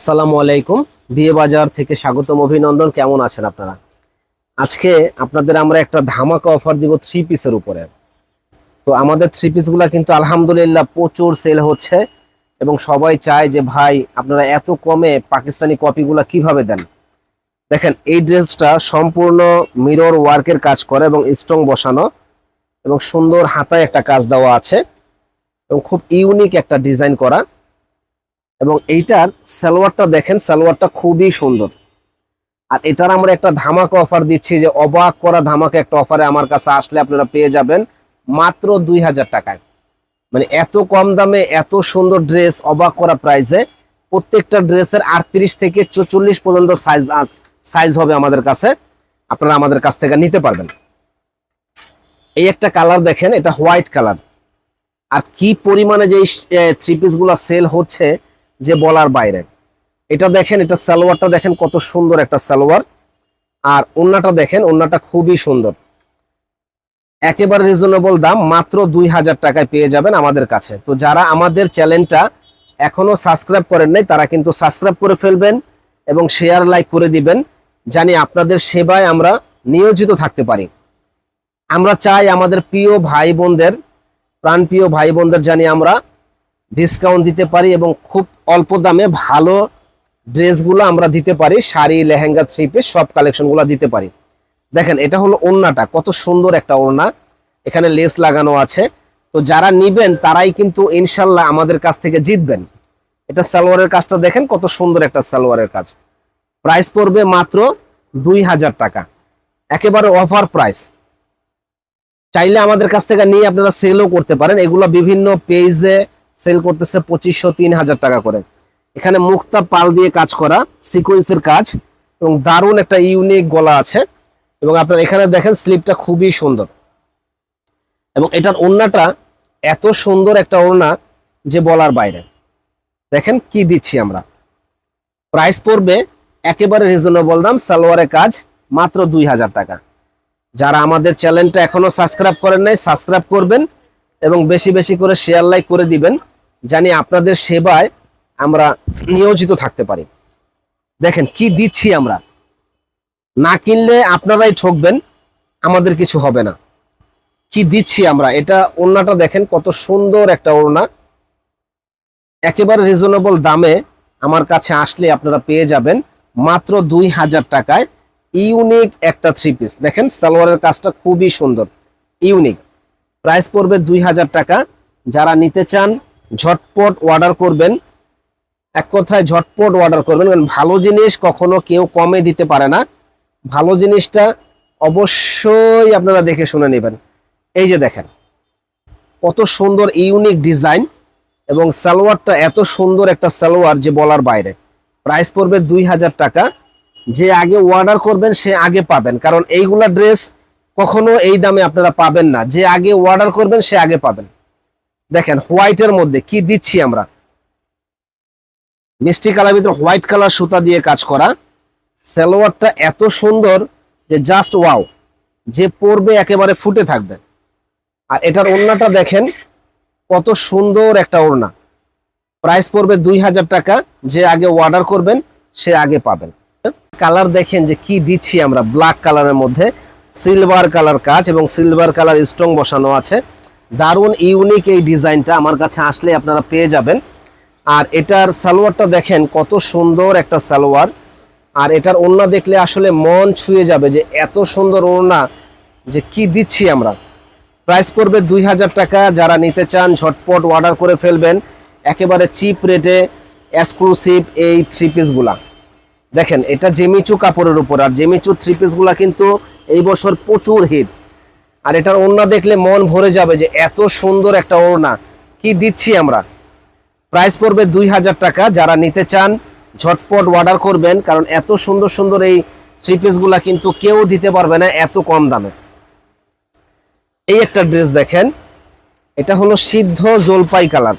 আসসালামু আলাইকুম। বিয়ে বাজার থেকে স্বাগতম, অভিনন্দন। কেমন আছেন আপনারা? আজকে আপনাদের আমরা একটা ধামাকা অফার দিব থ্রি পিসের উপরে। তো আমাদের থ্রি পিসগুলো কিন্তু আলহামদুলিল্লাহ প্রচুর সেল হচ্ছে এবং সবাই চায় যে, ভাই, আপনারা এত কমে পাকিস্তানি কপিগুলো কীভাবে দেন? দেখেন, এই ড্রেসটা সম্পূর্ণ মিরর ওয়ার্কের কাজ করে এবং স্ট্রং বসানো এবং সুন্দর হাতায় একটা কাজ দেওয়া আছে এবং খুব ইউনিক একটা ডিজাইন করা। এবং এইটার সালোয়ারটা দেখেন, সালোয়ারটা খুবই সুন্দর। আর এটার আমরা একটা ধামাকা অফার দিচ্ছি যে অবাক করা ধামাকা একটা অফারে আমার কাছে আসলে আপনারা পেয়ে যাবেন মাত্র দুই হাজার টাকায়। মানে এত কম দামে এত সুন্দর ড্রেস অবাক করা প্রাইসে প্রত্যেকটা ড্রেসের আটত্রিশ থেকে চল্লিশ পর্যন্ত সাইজ সাইজ হবে আমাদের কাছে। আপনারা আমাদের কাছ থেকে নিতে পারবেন। এই একটা কালার দেখেন, এটা হোয়াইট কালার আর কি পরিমাণে যে থ্রি পিসগুলা সেল হচ্ছে যে বলার বাইরে। এটা দেখেন, এটা সালোয়ারটা দেখেন কত সুন্দর একটা সালোয়ার। আর ওন্নাটা দেখেন, ওন্নাটা খুবই সুন্দর। একেবারে রিজনেবল দাম, মাত্র দুই হাজার টাকায় পেয়ে যাবেন আমাদের কাছে। তো যারা আমাদের চ্যানেলটা এখনও সাবস্ক্রাইব করেন নাই, তারা কিন্তু সাবস্ক্রাইব করে ফেলবেন এবং শেয়ার লাইক করে দিবেন। জানি আপনাদের সেবায় আমরা নিয়োজিত থাকতে পারি। আমরা চাই আমাদের প্রিয় ভাই বোনদের, প্রাণপ্রিয় ভাই বোনদের জানি আমরা ডিসকাউন্ট দিতে পারি এবং খুব অল্প দামে ভালো ড্রেসগুলো আমরা দিতে পারি, শাড়ি, লেহেঙ্গা থ্রি পিস সব কালেকশনগুলো দিতে পারি। দেখেন, এটা হলো ওড়নাটা, কত সুন্দর একটা ওড়না। এখানে লেস লাগানো আছে। তো যারা নিবেন, তারাই কিন্তু ইনশাল্লাহ আমাদের কাছ থেকে জিতবেন। এটা সালোয়ারের কাজটা দেখেন, কত সুন্দর একটা সালোয়ারের কাজ। প্রাইস পড়বে মাত্র দুই হাজার টাকা। একেবারে অফার প্রাইস চাইলে আমাদের কাছ থেকে নিয়ে আপনারা সেলও করতে পারেন। এগুলো বিভিন্ন পেজে সেল করতেছে পঁচিশশো, তিন হাজার টাকা করে। এখানে মুক্তা পাল দিয়ে কাজ করা সিকোয়েন্সের কাজ, এবং দারুণ একটা ইউনিক গলা আছে। এবং আপনার এখানে দেখেন স্লিপটা খুবই সুন্দর। এবং এটার ওড়নাটা এত সুন্দর একটা ওড়না যে বলার বাইরে। দেখেন কি দিচ্ছি আমরা। প্রাইস পড়বে একেবারে রিজনেবল দাম, সালোয়ারের কাজ মাত্র দুই হাজার টাকা। যারা আমাদের চ্যানেলটা এখনও সাবস্ক্রাইব করেন নাই সাবস্ক্রাইব করবেন এবং বেশি বেশি করে শেয়ার লাইক করে দিবেন। জানি আপনাদের সেবায় আমরা নিয়োজিত থাকতে পারি। দেখেন, কি দিচ্ছি আমরা? না কিনলে আপনারাই ঠকবেন, আমাদের কিছু হবে না। কি দিচ্ছি আমরা? এটা ওড়নাটা দেখেন, কত সুন্দর একটা ওড়না। একেবারে রিজনেবল দামে আমার কাছে আসলে আপনারা পেয়ে যাবেন মাত্র দুই হাজার টাকায় ইউনিক একটা থ্রি পিস দেখেন, সালোয়ারের কাজটা খুবই সুন্দর ইউনিক প্রাইস পড়বে দুই হাজার টাকা। যারা নিতে চান ঝটপট অর্ডার করবেন। এক কথায় ঝটপট অর্ডার করবেন। কারণ ভালো জিনিস কখনো কেউ কমে দিতে পারে না। ভালো জিনিসটা অবশ্যই আপনারা দেখে শুনে নেবেন। এই যে দেখেন, কত সুন্দর ইউনিক ডিজাইন এবং সালোয়ারটা এত সুন্দর একটা সালোয়ার যে বলার বাইরে। প্রাইস পড়বে দুই হাজার টাকা। যে আগে অর্ডার করবেন, সে আগে পাবেন। কারণ এইগুলা ড্রেস কখনো এই দামে আপনারা পাবেন না। যে আগে অর্ডার করবেন, সে আগে পাবেন। দেখেন হোয়াইটের মধ্যে কি দিচ্ছি আমরা? মিষ্টি কালার ভিতরে হোয়াইট কালার সুতা দিয়ে কাজ করা। সালোয়ারটা এত সুন্দর যে জাস্ট ওয়াও যে পরবে একেবারে ফুটে থাকবে। আর এটার ওড়নাটা দেখেন কত সুন্দর একটা ওড়না। প্রাইস পড়বে দুই হাজার টাকা, যে আগে অর্ডার করবেন, সে আগে পাবেন। কালার দেখেন যে কি দিচ্ছি আমরা ব্ল্যাক কালারের মধ্যে। সিলভার কালার কাজ এবং সিলভার কালার স্ট্রং বসানো আছে। দারুণ ইউনিক এই ডিজাইনটা আমার কাছে আসলে আপনারা পেয়ে যাবেন। আর এটার সালোয়ারটা দেখেন, কত সুন্দর একটা সালোয়ার। আর এটার ওড়না দেখলে আসলে মন ছুঁয়ে যাবে যে এত সুন্দর ওড়না যে কি দিচ্ছি আমরা। প্রাইস পড়বে দুই হাজার টাকা, যারা নিতে চান ঝটপট অর্ডার করে ফেলবেন। একেবারে চিপ রেটে এক্সক্লুসিভ এই থ্রি পিসগুলা দেখেন, এটা জেমিচু কাপড়ের উপর, আর জেমিচু থ্রি পিসগুলা কিন্তু এই বছর প্রচুর হিট আর এটার ওড়না দেখলে মন ভরে যাবে যে এত সুন্দর একটা ওড়না। কি দিচ্ছি আমরা? প্রাইস পড়বে দুই হাজার টাকা। যারা নিতে চান, ঝটপট অর্ডার করবেন, কারণ এত সুন্দর সুন্দর এই থ্রি পিসগুলা কিন্তু কেউ দিতে পারবে না এত কম দামে। এই একটা ড্রেস দেখেন। এটা হলো সিদ্ধ জলপাই কালার।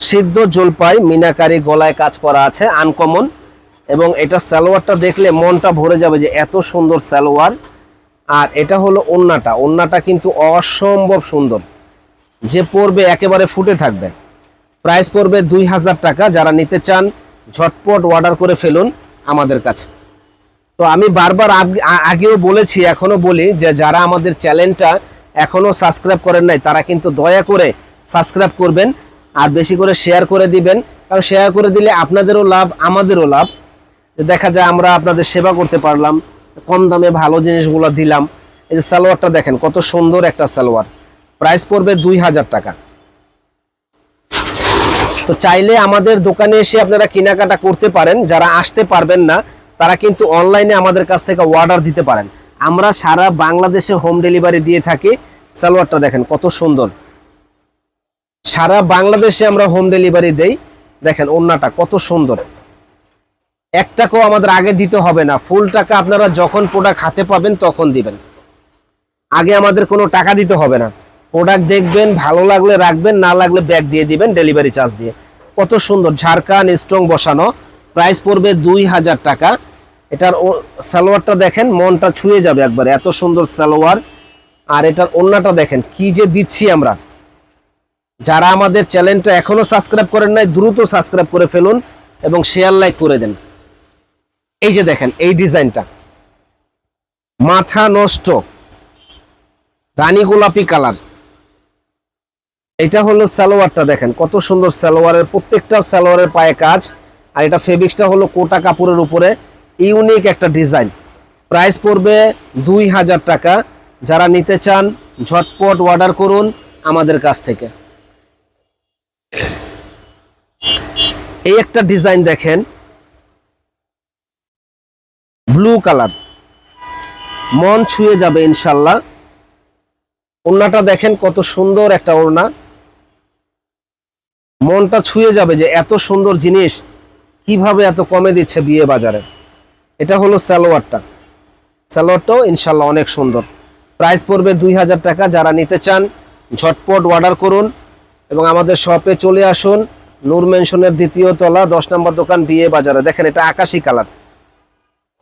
সিদ্ধ জলপাই, মিনাকারি গলায় কাজ করা আছে আনকমন এবং এটা সালোয়ারটা দেখলে মনটা ভরে যাবে যে এত সুন্দর সালোয়ার। আর এটা হলো ওন্নাটা। ওন্নাটা কিন্তু অসম্ভব সুন্দর। যে পরবে একেবারে ফুটে থাকবে। প্রাইস পড়বে দুই হাজার টাকা। যারা নিতে চান, ঝটপট অর্ডার করে ফেলুন আমাদের কাছে। তো আমি বারবার আগ- আগেও বলেছি, এখনও বলি যে যারা আমাদের চ্যানেলটা এখনও সাবস্ক্রাইব করেন নাই, তারা কিন্তু দয়া করে সাবস্ক্রাইব করবেন আর বেশি করে শেয়ার করে দিবেন। কারণ শেয়ার করে দিলে আপনাদেরও লাভ, আমাদেরও লাভ। দেখা যায় আমরা আপনাদের সেবা করতে পারলাম। কম দামে ভালো জিনিসগুলো দিলাম। এই যে সালোয়ারটা দেখেন, কত সুন্দর একটা সালোয়ার। প্রাইস পড়বে দুই হাজার টাকা। তো চাইলে আমাদের দোকানে এসে আপনারা কেনাকাটা করতে পারেন, যারা আসতে পারবেন না, তারা কিন্তু অনলাইনে আমাদের কাছ থেকে অর্ডার দিতে পারেন। আমরা সারা বাংলাদেশে হোম ডেলিভারি দিয়ে থাকি। সালোয়ারটা দেখেন, কত সুন্দর। সারা বাংলাদেশে আমরা হোম ডেলিভারি দেই। দেখেন, ওন্নাটা কত সুন্দর। এক টাকাও আমাদের আগে দিতে হবে না। ফুল টাকা আপনারা যখন প্রোডাক্ট হাতে পাবেন তখন দিবেন। আগে আমাদের কোনো টাকা দিতে হবে না। প্রোডাক্ট দেখবেন, ভালো লাগলে রাখবেন, না লাগলে ব্যাগ দিয়ে দিবেন ডেলিভারি চার্জ দিয়ে। কত সুন্দর ঝাড়খান স্ট্রং বসানো। প্রাইস পড়বে দুই হাজার টাকা। এটার সালোয়ারটা দেখেন, মনটা ছুঁয়ে যাবে একবারে। এত সুন্দর সালোয়ার। আর এটার ওন্নাটা দেখেন, কি যে দিচ্ছি আমরা। যারা আমাদের চ্যানেলটা এখনও সাবস্ক্রাইব করেন নাই, দ্রুত সাবস্ক্রাইব করে ফেলুন এবং শেয়ার লাইক করে দেন। এই যে দেখেন, এই ডিজাইনটা। মাথা নষ্ট, রানী গোলাপি কালার। এটা হলো সালোয়ারটা দেখেন, কত সুন্দর সালোয়ারের, প্রত্যেকটা সালোয়ারের পায়ে কাজ। আর এটা ফেব্রিক্সটা হলো কোটা কাপড়ের উপরে ইউনিক একটা ডিজাইন প্রাইস পড়বে দুই হাজার টাকা। যারা নিতে চান, ঝটপট অর্ডার করুন আমাদের কাছ থেকে। এই একটা ডিজাইন দেখেন ব্লু কালার। মন ছুঁয়ে যাবে ইনশাল্লাহ। ওড়নাটা দেখেন কত সুন্দর একটা ওড়না। মনটা ছুঁয়ে যাবে যে এত সুন্দর জিনিস কীভাবে এত কমে দিচ্ছে বিয়ে বাজারে। এটা হলো সালোয়ারটা। সালোয়ারটাও ইনশাল্লাহ অনেক সুন্দর। প্রাইস পড়বে দুই হাজার টাকা। যারা নিতে চান, ঝটপট অর্ডার করুন এবং আমাদের শপে চলে আসুন। নূর মেনশনের দ্বিতীয় তলা, দশ নম্বর দোকান বিয়ে বাজারে। দেখেন এটা আকাশি কালার।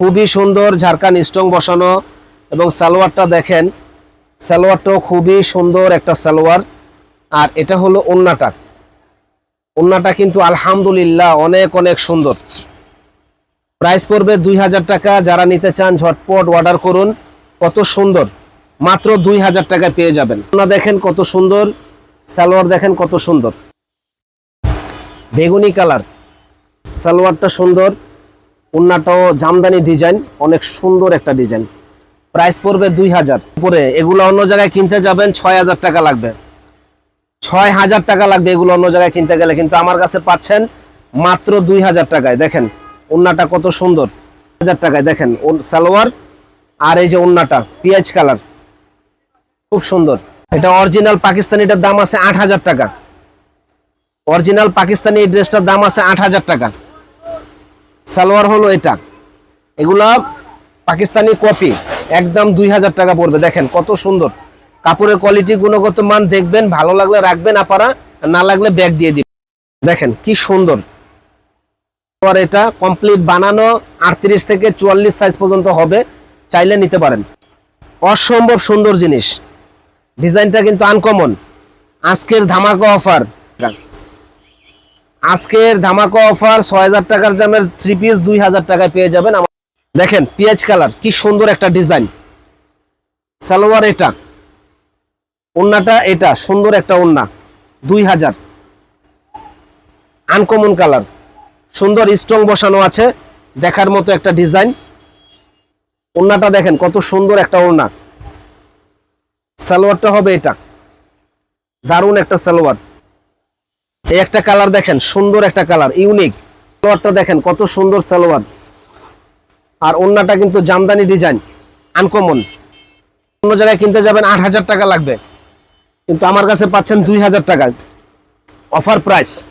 খুবই সুন্দর ঝাড়খান স্ট্রং বসানো এবং সালোয়ারটা দেখেন, সালোয়ারটাও খুবই সুন্দর একটা সালোয়ার। আর এটা হলো ওন্নাটা। ওন্নাটা কিন্তু আলহামদুলিল্লাহ অনেক অনেক সুন্দর। প্রাইস পড়বে দুই হাজার টাকা। যারা নিতে চান, ঝটপট অর্ডার করুন। কত সুন্দর। মাত্র দুই হাজার টাকায় পেয়ে যাবেন। ওন্না দেখেন কত সুন্দর। সালোয়ার দেখেন কত সুন্দর। বেগুনি কালার। সালোয়ারটা সুন্দর। ওন্নাটাও জামদানি ডিজাইন অনেক সুন্দর একটা ডিজাইন প্রাইস পড়বে দুই হাজার। উপরে এগুলো অন্য জায়গায় কিনতে যাবেন, ছয় হাজার টাকা লাগবে। ছয় হাজার টাকা লাগবে এগুলো অন্য জায়গায় কিনতে গেলে, কিন্তু আমার কাছে পাচ্ছেন মাত্র দুই হাজার টাকায়। দেখেন ওন্নাটা কত সুন্দর। হাজার টাকায়, দেখেন সালোয়ার আর এই যে ওন্নাটা পিঁয়াজ কালার। খুব সুন্দর। এটা অরিজিনাল পাকিস্তানিটার দাম আছে আট হাজার টাকা। অরিজিনাল পাকিস্তানি ড্রেসটার দাম আছে আট হাজার টাকা। সালোয়ার হলো এটা। এগুলা পাকিস্তানি কপি, একদম দুই হাজার টাকা পড়বে। দেখেন কত সুন্দর। কাপড়ের কোয়ালিটি গুণগত মান দেখবেন, ভালো লাগলে রাখবেন আপারা না লাগলে ব্যাগ দিয়ে দিবেন। দেখেন কি সুন্দর। এটা কমপ্লিট বানানো, আটত্রিশ থেকে চুয়াল্লিশ সাইজ পর্যন্ত হবে, চাইলে নিতে পারেন। অসম্ভব সুন্দর জিনিস। ডিজাইনটা কিন্তু আনকমন আজকের ধামাকা অফার আজকের ধামাকা অফার ছয় হাজার টাকার জামের থ্রি পিস দুই হাজার টাকায় পেয়ে যাবেন আমার দেখেন পিঁয়াজ কালার, কি সুন্দর একটা ডিজাইন। সালোয়ার এটা, ওন্নাটা এটা, সুন্দর একটা ওন্না, দুই হাজার। আনকমন কালার, সুন্দর স্ট্রং বসানো আছে, দেখার মতো একটা ডিজাইন। ওন্নাটা দেখেন, কত সুন্দর একটা ওন্না। সালোয়ারটা হবে এটা, দারুণ একটা সালোয়ার। এই একটা কালার দেখেন, সুন্দর একটা কালার, ইউনিক। সালোয়ারটা দেখেন, কত সুন্দর সালোয়ার। আর ওন্নাটা কিন্তু জামদানি ডিজাইন আনকমন অন্য জায়গায় কিনতে যাবেন, আট হাজার টাকা লাগবে। কিন্তু আমার কাছে পাচ্ছেন দুই হাজার টাকা। Offer price.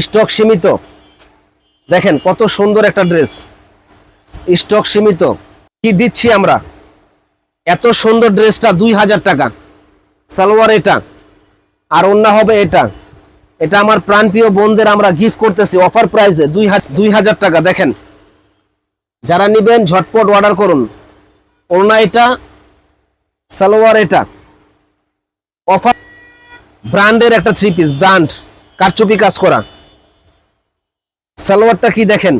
স্টক সীমিত। দেখেন, কত সুন্দর একটা ড্রেস। স্টক সীমিত। কি দিচ্ছি আমরা? এত সুন্দর ড্রেসটা দুই হাজার টাকা। সালোয়ার এটা। আর অন্য হবে এটা। এটা আমার প্রাণপ্রিয় বোনদের আমরা গিফট করতেছি অফার প্রাইসে দুই দুই হাজার টাকা, দেখেন। যারা নিবেন, ঝটপট অর্ডার করুন। ওনা এটা, সালোয়ার এটা। অফার ব্র্যান্ডের একটা থ্রি পিস ব্র্যান্ড, কারচুপি কাজ করা। সালোয়ারটা কি দেখেন?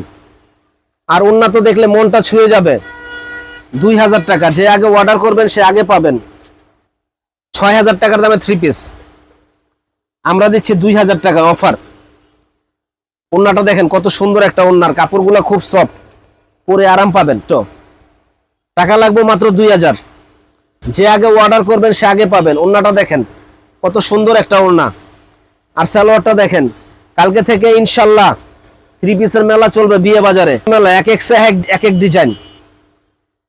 আর উন্নত দেখলে মনটা ছুঁয়ে যাবে। দুই হাজার টাকা, যে আগে অর্ডার করবেন, সে আগে পাবেন। ছয় হাজার টাকার দামে থ্রি পিস আমরা দিচ্ছি দুই হাজার টাকা অফার ওন্নাটা দেখেন কত সুন্দর একটা ওন্নার কাপড়গুলো খুব সফট পরে আরাম পাবেন। তো টাকা লাগবে মাত্র দুই হাজার। যে আগে অর্ডার করবেন, সে আগে পাবেন। ওন্নাটা দেখেন কত সুন্দর একটা ওন্না আর সালোয়ারটা দেখেন, কালকে থেকে ইনশাল্লাহ থ্রি পিসের মেলা চলবে বিয়ে বাজারে। মেলা এক এক এক এক ডিজাইন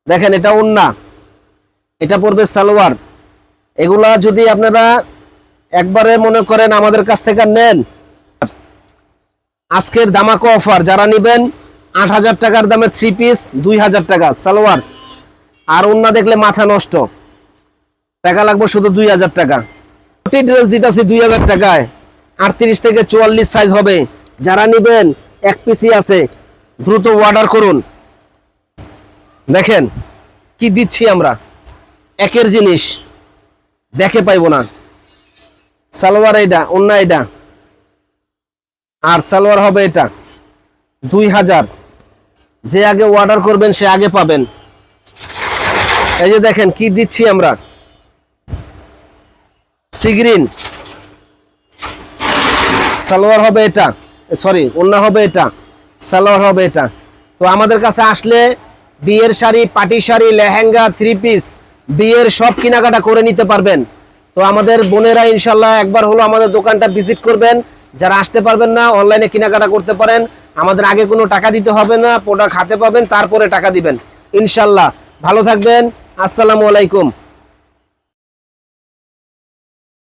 দেখেন এটা ওন্না এটা পড়বে সালোয়ার। এগুলা যদি আপনারা একবারে মনে করেন আমাদের কাছ থেকে নেন। আজকের দামাকো অফার যারা নেবেন, আট হাজার টাকার দামের থ্রি পিস দুই হাজার টাকা, সালোয়ার। আর ওন্না দেখলে মাথা নষ্ট। টাকা লাগবে শুধু দুই হাজার টাকা। প্রতি ড্রেস দিতেছি দুই হাজার টাকায়। আটত্রিশ থেকে চুয়াল্লিশ সাইজ হবে। যারা নেবেন, এক পিসি আছে। দ্রুত অর্ডার করুন। দেখেন, কি দিচ্ছি আমরা? একের জিনিস। দেখে পাইব না। সালোয়ার এটা অন্য এটা আর সালোয়ার হবে এটা, দুই হাজার। যে আগে অর্ডার করবেন, সে আগে পাবেন। এই যে দেখেন, কি দিচ্ছি আমরা? সিগ্রিন। সালোয়ার হবে এটা সরি অন্য হবে এটা, সালোয়ার হবে এটা। তো আমাদের কাছে আসলে বিয়ের শাড়ি, পাটি শাড়ি, লেহেঙ্গা থ্রি পিস বিয়ের সব কেনাকাটা করে নিতে পারবেন। তো আমাদের বোনেরা ইনশাল্লাহ একবার হলো আমাদের দোকানটা ভিজিট করবেন। যারা আসতে পারবেন না, অনলাইনে কেনাকাটা করতে পারেন। আমাদের আগে কোনো টাকা দিতে হবে না প্রোডাক্ট হাতে পাবেন, তারপরে টাকা দিবেন। ইনশাল্লাহ ভালো থাকবেন। আসসালামু আলাইকুম।